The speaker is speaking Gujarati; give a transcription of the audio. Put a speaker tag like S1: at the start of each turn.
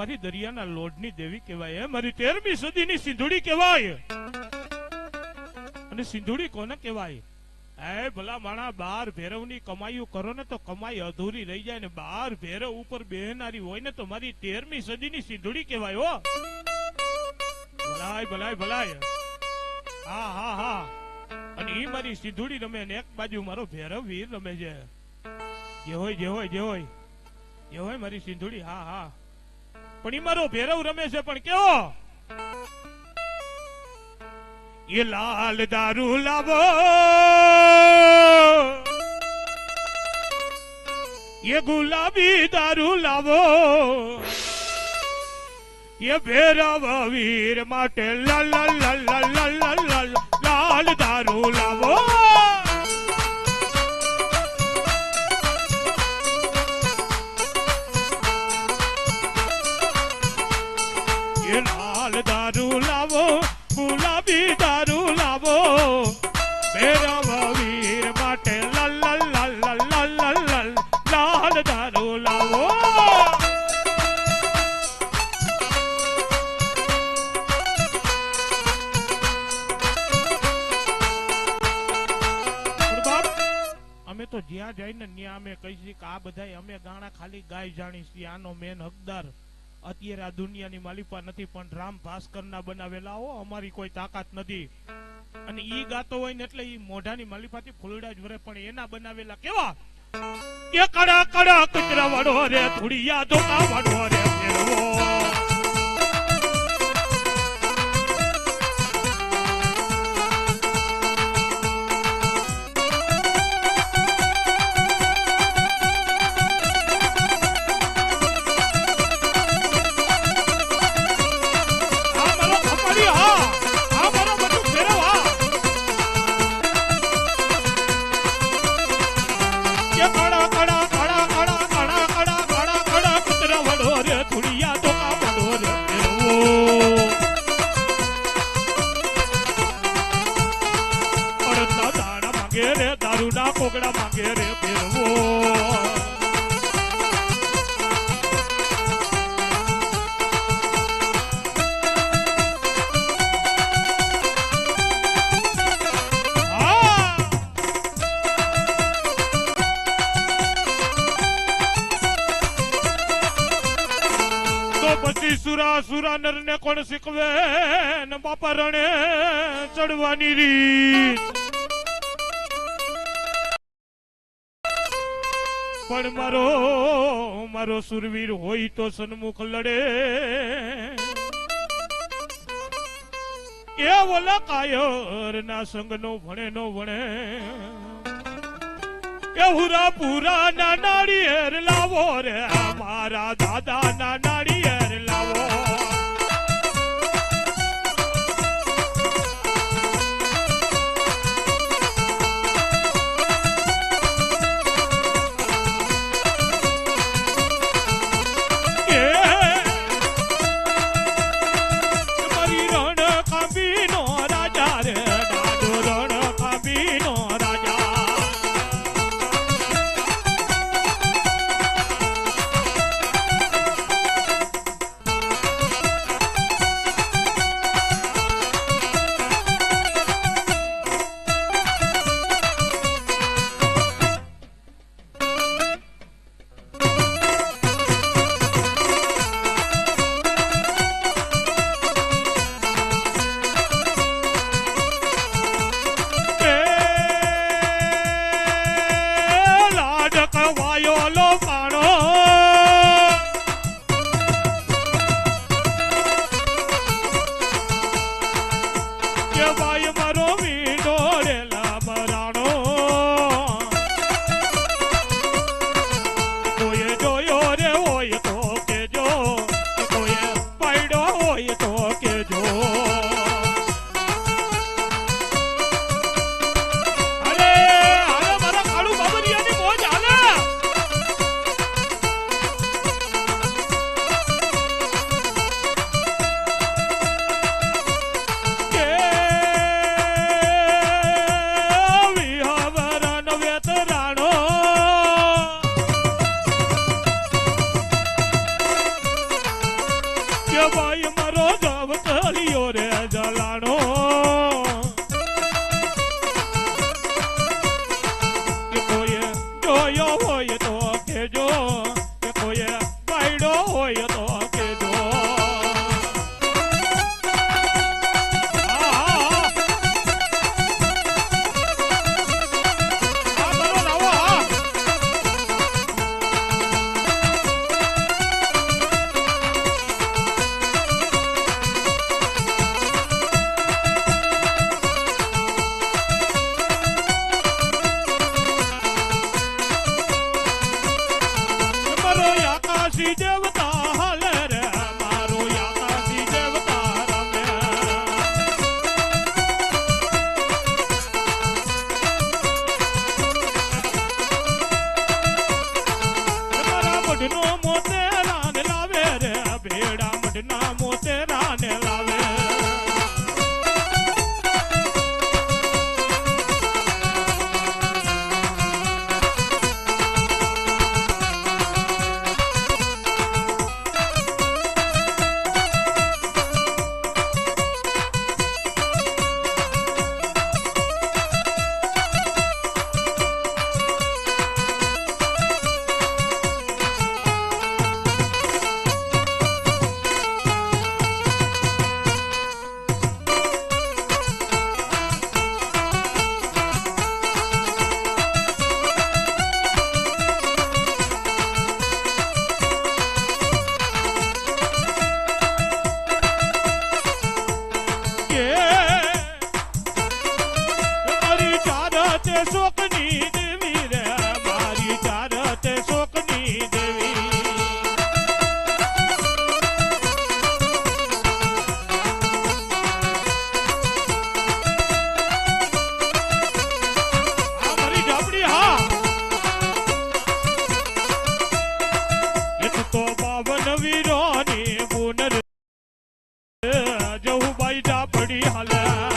S1: મારી દરિયાના લોઢની દેવી કહેવાય. મારી તેરમી સદીની સિંધુડી કહેવાય. અને સિંધુડી કોને કહેવાય? એ ભલા માણા, બાર ભેરવની કમાઈઓ કરો ને તો કમાઈ અધૂરી રહી જાય ને બાર ભેરવ ઉપર બેહનારી હોય ને તો મારી તેરમી સદીની સિંધુડી કહેવાય, હો. ભલાય ભલાય ભલાય. હા હા હા. અને ઈ મારી સિંધુડી રમે ને એક બાજુ મારો ભેરવ વીર રમે છે. જે હોય જે હોય જે હોય. જે હોય મારી સિંધુડી, હા હા. પણ એ મારો ભેરવ રમે છે, પણ કેવો? એ લાલ દારૂ લાવો. એ ગુલાબી દારૂ લાવો. એ ભેરવ વીર માટે લાલ લાલ લાલ લાલ લાલ લાલ દારૂ લાવો. અમે ગાણા ખાલી ગાય જાણીશી આનો મેન હકદાર અત્યારે આ દુનિયાની માલિપા નથી, પણ રામ ભાસ્કર ના બનાવેલા હો, અમારી કોઈ તાકાત નથી. અને ઈ ગાતો હોય ને એટલે ઈ મોઢાની માલિપાથી ફૂલડા જ વરે, પણ એના બનાવેલા કેવા? એ કડા કડા કચરા વાળો રે યાદો ધોકા વાળો રે ફેરવો. દારૂના માંગે રે તો પછી સુરા સુરા ને કોણ શીખવે? બાપા રણે ચડવાની રીત. પણ મારો મારો સુરવીર હોય તો સન્મુખ લડે. એ ઓલા કાયર ના સંગ નો ભણે નો ભણે એ હુરા પૂરા ના નાળિયેર લાવો રે મારા દાદા ના નાળિયેર લાવો. oye todo aquello que see them. ચારતે શોકની દેવી રે મારી ચારતે શોકની દેવી તો પાવન વીરોની પુનર જવું બાઈ ડા પડી હાલા.